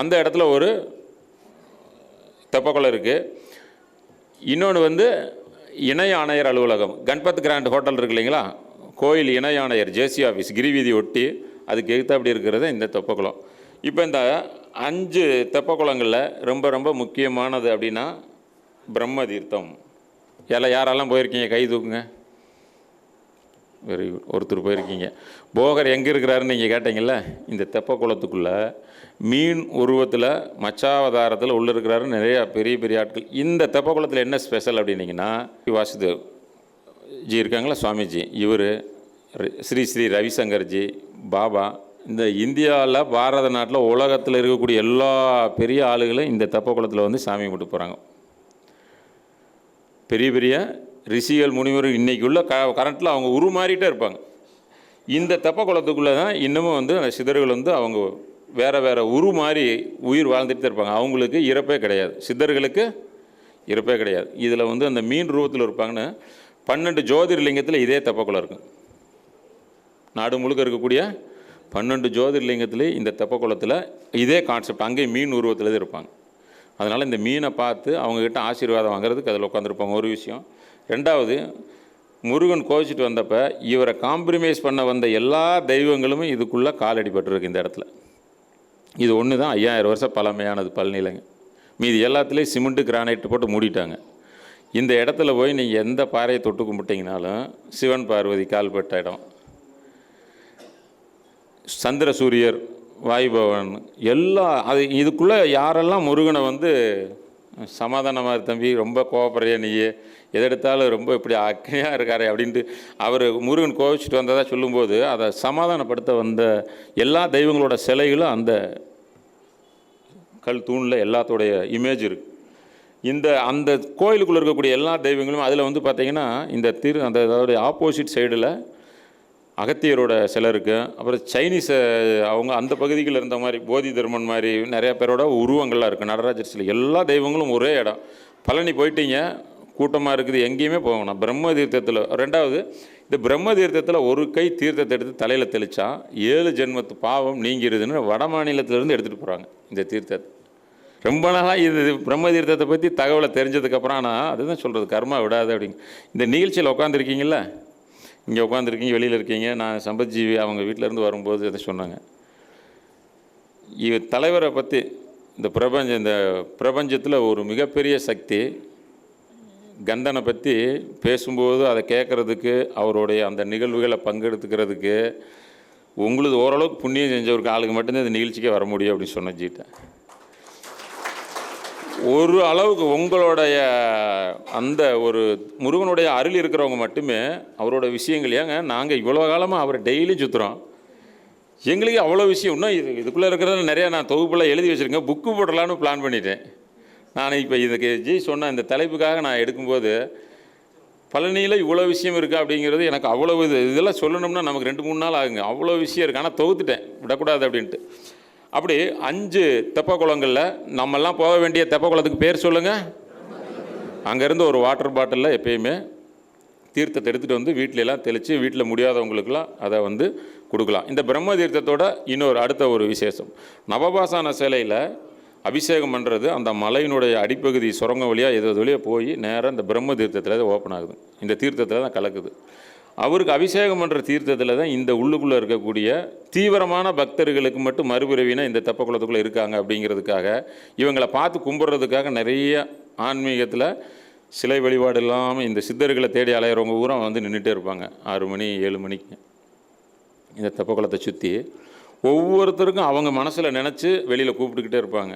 அந்த இடத்துல ஒரு தெப்பக்குளம் இருக்குது இன்னொன்று வந்து இணை ஆணையர் அலுவலகம். கண்பத் கிராண்ட் ஹோட்டல் இருக்கு இல்லைங்களா? கோயில் இணை ஆணையர் ஜேசி ஆஃபீஸ் கிரிவீதி ஒட்டி அதுக்கு எதிர்த்து அப்படி இருக்கிறது இந்த தெப்பக்குளம் இப்போ இந்த அஞ்சு தெப்பக்குளங்களில் ரொம்ப ரொம்ப முக்கியமானது அப்படின்னா பிரம்ம தீர்த்தம். எல்லாம் யாரெல்லாம் போயிருக்கீங்க? கை தூக்குங்க. வெரி குட் ஒருத்தர் போயிருக்கீங்க. போகர் எங்கே இருக்கிறாருன்னு நீங்கள் கேட்டீங்கல்ல இந்த தெப்ப குளத்துக்குள்ளே மீன் உருவத்தில் மச்சாவதாரத்தில் உள்ளே இருக்கிறாரு நிறையா பெரிய பெரிய ஆட்கள். இந்த தெப்ப குளத்தில் என்ன ஸ்பெஷல் அப்படின்னீங்கன்னா வாசுதேவ் ஜி இருக்காங்களா சுவாமிஜி. இவர் ஸ்ரீ ஸ்ரீ ரவிசங்கர்ஜி பாபா. இந்த இந்தியாவில் பாரத நாட்டில் உலகத்தில் இருக்கக்கூடிய எல்லா பெரிய ஆளுகளும் இந்த தெப்ப குளத்தில் வந்து சாமி கும்பிட்டு போகிறாங்க பெரிய பெரிய ரிஷிகள் முனிவர் இன்னைக்குள்ள க கரண்ட்டில் அவங்க உருமாறிட்டே இருப்பாங்க. இந்த தெப்ப குளத்துக்குள்ளே தான் இன்னமும் வந்து அந்த சிதர்கள் வந்து அவங்க வேறு வேறு உரு மாறி உயிர் வாழ்ந்துட்டு தான் இருப்பாங்க. அவங்களுக்கு இறப்பே கிடையாது. சித்தர்களுக்கு இறப்பே கிடையாது. இதில் வந்து அந்த மீன் ரூபத்தில் இருப்பாங்கன்னு பன்னெண்டு ஜோதிர்லிங்கத்தில் இதே தெப்பக்குளம் இருக்கும் நாடு முழுக்க இருக்கக்கூடிய பன்னெண்டு ஜோதிர்லிங்கத்தில் இந்த தெப்பக்குளத்தில் இதே கான்செப்ட் அங்கேயும் மீன் உருவத்தில் தான் இருப்பாங்க. அதனால் இந்த மீனை பார்த்து அவங்கக்கிட்ட ஆசீர்வாதம் வாங்குறதுக்கு அதில் உட்காந்துருப்பாங்க ஒரு விஷயம். ரெண்டாவது முருகன் கோவிச்சிட்டு வந்தப்போ இவரை காம்ப்ரமைஸ் பண்ண வந்த எல்லா தெய்வங்களுமே இதுக்குள்ளே காலடிபட்டுருக்கு இந்த இடத்துல. இது ஒன்று தான் ஐயாயிரம் வருஷம் பழமையானது பழனிலைங்க. மீதி எல்லாத்துலேயும் சிமெண்ட்டு கிரானைட்டு போட்டு மூடிட்டாங்க. இந்த இடத்துல போய் நீங்கள் எந்த பாறையை தொட்டு கும்பிட்டீங்கனாலும் சிவன் பார்வதி கால்பட்ட இடம் சந்திர சூரியர் வாயுபவன் எல்லா அது இதுக்குள்ளே யாரெல்லாம் முருகனை வந்து சமாதானமாக தம்பி ரொம்ப கோவப்படுறிய நீயே? எதை எடுத்தாலும் ரொம்ப இப்படி அக்கையாக இருக்காரு அப்படின்ட்டு அவர் முருகன் கோவிச்சிட்டு வந்ததாக சொல்லும்போது அதை சமாதானப்படுத்த வந்த எல்லா தெய்வங்களோட சிலைகளும் அந்த கல் தூணில் எல்லாத்தோடைய இமேஜ் இருக்குது இந்த அந்த கோயிலுக்குள்ளே இருக்கக்கூடிய எல்லா தெய்வங்களும் அதில் வந்து பார்த்திங்கன்னா இந்த திரு அந்த அதோடைய ஆப்போசிட் சைடில் அகத்தியரோட சிலை இருக்குது அப்புறம் சைனீஸ் அவங்க அந்த பகுதிகளில் இருந்த மாதிரி போதி தர்மன் மாதிரி நிறையா பேரோட உருவங்கள்லாம் இருக்குது நடராஜர் சிலை எல்லா தெய்வங்களும் ஒரே இடம். பழனி போயிட்டீங்க கூட்டமாக இருக்குது எங்கேயுமே போகணும் பிரம்ம தீர்த்தத்தில் ரெண்டாவது இந்த பிரம்ம தீர்த்தத்தில் ஒரு கை தீர்த்தத்தை எடுத்து தலையில் தெளித்தா ஏழு ஜென்மத்து பாவம் நீங்கிருதுன்னு வட மாநிலத்திலேருந்து எடுத்துகிட்டு போகிறாங்க இந்த தீர்த்தத்தை. ரொம்ப நாளாக இது பிரம்ம தீர்த்தத்தை பற்றி தகவலை தெரிஞ்சதுக்கப்புறம் ஆனால் அதுதான் சொல்கிறது கர்மா விடாது அப்படிங்க இந்த நிகழ்ச்சியில் உட்காந்துருக்கீங்கள இங்கே உட்காந்துருக்கீங்க வெளியில் இருக்கீங்க. நான் சம்பத்ஜீவி அவங்க வீட்டிலேருந்து வரும்போது இதை சொன்னாங்க. இவ தலைவரை பற்றி இந்த பிரபஞ்ச இந்த பிரபஞ்சத்தில் ஒரு மிகப்பெரிய சக்தி கந்தனை பற்றி பேசும்போது அதை கேட்குறதுக்கு அவருடைய அந்த நிகழ்வுகளை பங்கெடுத்துக்கிறதுக்கு உங்களது ஓரளவுக்கு புண்ணியம் செஞ்சவருக்கு ஆளுக்கு மட்டும்தான் இந்த நிகழ்ச்சிக்கே வர முடியும் அப்படின்னு சொன்ன ஒரு அளவுக்கு உங்களுடைய அந்த ஒரு முருகனுடைய அருள் இருக்கிறவங்க மட்டுமே அவரோட விஷயங்கள் ஏங்க நாங்கள் இவ்வளோ காலமாக அவரை டெய்லி சுற்றுறோம் எங்களுக்கு அவ்வளோ விஷயம் இன்னும் இது இதுக்குள்ளே இருக்கிறத நிறையா நான் தொகுப்பில் எழுதி வச்சுருக்கேன் புக்கு போடலான்னு பிளான் பண்ணிட்டேன். நான் இப்போ இதுக்கு ஜி சொன்ன இந்த தலைப்புக்காக நான் எடுக்கும்போது பழனியில் இவ்வளோ விஷயம் இருக்குது அப்படிங்கிறது எனக்கு அவ்வளோ இது இதெல்லாம் சொல்லணும்னா நமக்கு ரெண்டு மூணு நாள் ஆகுங்க. அவ்வளோ விஷயம் இருக்குது ஆனால் தொகுத்துட்டேன். விடக்கூடாது அப்படின்ட்டு. அப்படி அஞ்சு தெப்ப குளங்களில் நம்மெல்லாம் போக வேண்டிய தெப்ப குளத்துக்கு பேர் சொல்லுங்கள் அங்கேருந்து ஒரு வாட்டர் பாட்டிலில் எப்பயுமே தீர்த்தத்தை எடுத்துகிட்டு வந்து வீட்டிலலாம் தெளித்து வீட்டில் முடியாதவங்களுக்கெல்லாம் அதை வந்து கொடுக்கலாம். இந்த பிரம்ம தீர்த்தத்தோட இன்னொரு அடுத்த ஒரு விசேஷம். நவபாசான சிலையில் அபிஷேகம் பண்ணுறது அந்த மலையினுடைய அடிப்பகுதி சுரங்கம் வழியாக எது வழியாக போய் நேராக இந்த பிரம்ம தீர்த்தத்தில் தான் ஓப்பன் ஆகுது. இந்த தீர்த்தத்தில் தான் கலக்குது. அவருக்கு அபிஷேகம் பண்ணுற தீர்த்தத்தில் தான் இந்த உள்ளுக்குள்ளே இருக்கக்கூடிய தீவிரமான பக்தர்களுக்கு மட்டும் மறுபிறவினா இந்த தெப்ப குளத்துக்குள்ளே இருக்காங்க அப்படிங்கிறதுக்காக இவங்களை பார்த்து கும்பிட்றதுக்காக நிறைய ஆன்மீகத்தில் சிலை வழிபாடு இல்லாமல் இந்த சித்தர்களை தேடி அலையிறவங்க ஊரம் வந்து நின்றுட்டே இருப்பாங்க. ஆறு மணி ஏழு மணிக்கு. இந்த தெப்ப குளத்தை சுற்றி ஒவ்வொருத்தருக்கும் அவங்க மனசில் நினச்சி வெளியில் கூப்பிட்டுக்கிட்டே இருப்பாங்க.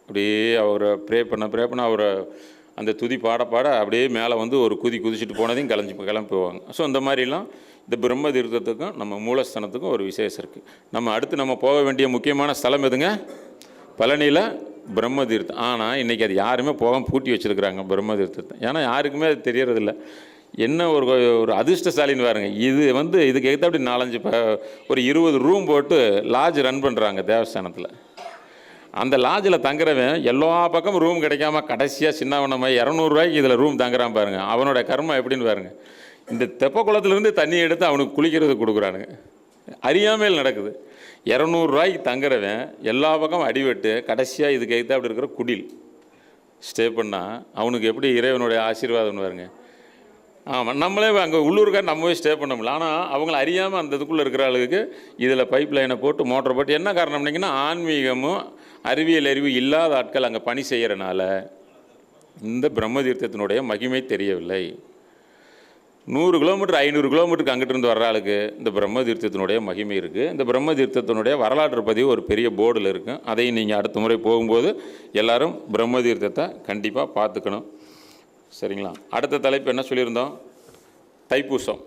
அப்படியே அவரை ப்ரே பண்ண ப்ரே பண்ண அவரை அந்த துதி பாட பாட அப்படியே மேலே வந்து ஒரு குதி குதிச்சுட்டு போனதையும் கிளஞ்சி கிளம்பி போவாங்க. ஸோ இந்த மாதிரிலாம் இந்த பிரம்ம தீர்த்தத்துக்கும் நம்ம மூலஸ்தனத்துக்கும் ஒரு விசேஷம் இருக்குது நம்ம அடுத்து நம்ம போக வேண்டிய முக்கியமான ஸ்தலம் எதுங்க? பழனியில் பிரம்ம தீர்த்தம். ஆனால் இன்றைக்கி அது யாருமே போக பூட்டி வச்சுருக்குறாங்க பிரம்ம தீர்த்தத்தை. ஏன்னா யாருக்குமே அது தெரியறதில்ல. என்ன ஒரு ஒரு அதிர்ஷ்டசாலின்னு பாருங்க. இது வந்து இதுக்கு எதிர்த்து அப்படி நாலஞ்சு ப ஒரு இருபது ரூம் போட்டு லாட்ஜ் ரன் பண்ணுறாங்க தேவஸ்தானத்தில். அந்த லாட்ஜில் தங்குறவன் எல்லா பக்கம் ரூம் கிடைக்காம கடைசியாக சின்னவனமாக இரநூறுவாய்க்கு இதில் ரூம் தங்குறான் பாருங்க. அவனோட கர்மம் எப்படின்னு பாருங்க. இந்த தெப்ப குளத்துலேருந்து தண்ணி எடுத்து அவனுக்கு குளிக்கிறது கொடுக்குறானுங்க. அறியாமையில் நடக்குது. இரநூறுவாய்க்கு தங்குறவன் எல்லா பக்கம் அடிபட்டு கடைசியாக இதுக்கு எதிர்த்து அப்படி இருக்கிற குடில். ஸ்டே பண்ணால் அவனுக்கு எப்படி இறைவனுடைய ஆசீர்வாதம் பாருங்க. ஆமாம் நம்மளே அங்கே உள்ளூருக்கார் நம்ம போய் ஸ்டே பண்ண முடியல. ஆனால் அவங்கள அறியாமல் அந்த இதுக்குள்ளே இருக்கிற ஆளுக்கு இதில் பைப் லைனை போட்டு மோட்டர் போட்டு என்ன காரணம்னீங்கன்னா ஆன்மீகமும் அறிவியல் அறிவு இல்லாத ஆட்கள் அங்கே பணி செய்கிறனால இந்த பிரம்ம தீர்த்தத்தினுடைய மகிமை தெரியவில்லை. நூறு கிலோமீட்டர் ஐநூறு கிலோமீட்டருக்கு அங்கிட்டு இருந்து வர்ற ஆளுக்கு இந்த பிரம்ம தீர்த்தத்தினுடைய மகிமை இருக்குது இந்த பிரம்ம தீர்த்தத்தினுடைய வரலாற்று பதிவு ஒரு பெரிய போர்டில் இருக்கும் அதையும் நீங்கள் அடுத்த முறை போகும்போது எல்லோரும் பிரம்ம தீர்த்தத்தை கண்டிப்பாக பார்த்துக்கணும். சரிங்களா? அடுத்த தலைப்பு என்ன சொல்லியிருந்தோம்? தைப்பூசம்.